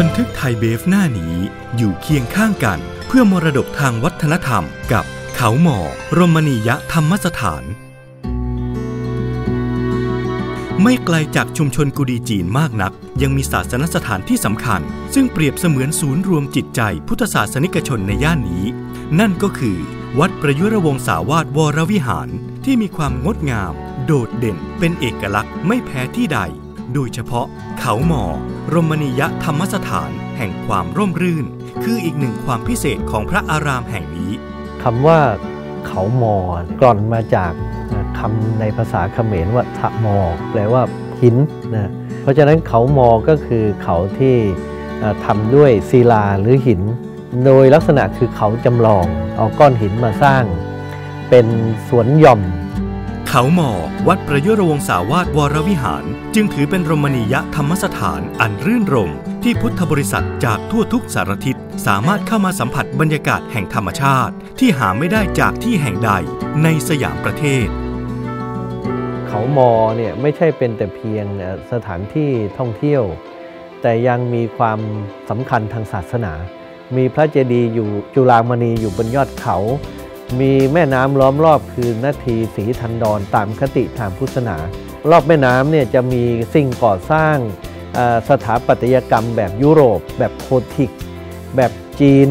บันทึกไทยเบฟหน้านี้อยู่เคียงข้างกัน เพื่อมรดกทางวัฒนธรรมกับเขาหมอรมณียธรรมสถาน ไม่ไกลจากชุมชนกุดีจีนมากนัก ยังมีศาสนสถานที่สำคัญ ซึ่งเปรียบเสมือนศูนย์รวมจิตใจพุทธศาสนิกชนในย่านนี้ นั่นก็คือ วัดประยุรวงศาวาสวรวิหารที่มีความงดงาม โดดเด่นเป็นเอกลักษณ์ไม่แพ้ที่ใด โดยเฉพาะเขาหมอ รมณียธรรมสถานแห่งความร่มรื่น คืออีกหนึ่งความพิเศษของพระอารามแห่งนี้คำว่าเขาหมอกร่อนมาจากคำในภาษาเขมรว่าทะมอ แปลว่าหินนะเพราะฉะนั้นเขามอก็คือเขาที่ทำด้วยศิลาหรือหิน โดยลักษณะคือเขาจำลองเอาก้อนหินมาสร้าง เป็นสวนหย่อม เขาหมอวัดประยุรวงศาวาสวรวิหาร จึงถือเป็นรมณียธรรมสถานอันรื่นรม ที่พุทธบริษัทจากทั่วทุกสารทิศสามารถเข้ามาสัมผัสบรรยากาศแห่งธรรมชาติ ที่หาไม่ได้จากที่แห่งใดในสยามประเทศ เขาหมอเนี่ยไม่ใช่เป็นแต่เพียงสถานที่ท่องเที่ยว แต่ยังมีความสำคัญทางศาสนา มีพระเจดีย์อยู่จุฬามณีอยู่บนยอดเขา มีแม่น้ำล้อมรอบคือนาทีสีทันดอนตามคติทางพุทธศาสนา รอบแม่น้ำเนี่ยจะมีสิ่งก่อสร้างสถาปัตยกรรมแบบยุโรป แบบโคทิก แบบจีน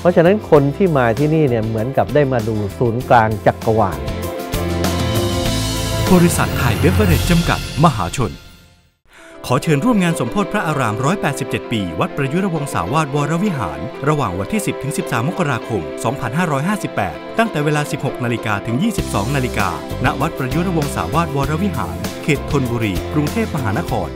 เพราะฉะนั้นคนที่มาที่นี่เนี่ยเหมือนกับได้มาดูศูนย์กลางจักรวาลบริษัทไทยเบเวอร์เรจจำกัดมหาชน ขอเชิญร่วมงานสมโพธิพระอาราม 187 ปี วัดประยุรวงศาวาสวรวิหาร ระหว่างวันที่ 10 ถึง 13 มกราคม 2558 ตั้งแต่เวลา 16 นาฬิกาถึง 22 นาฬิกา ณ วัดประยุรวงศาวาสวรวิหาร เขตธนบุรี กรุงเทพมหานคร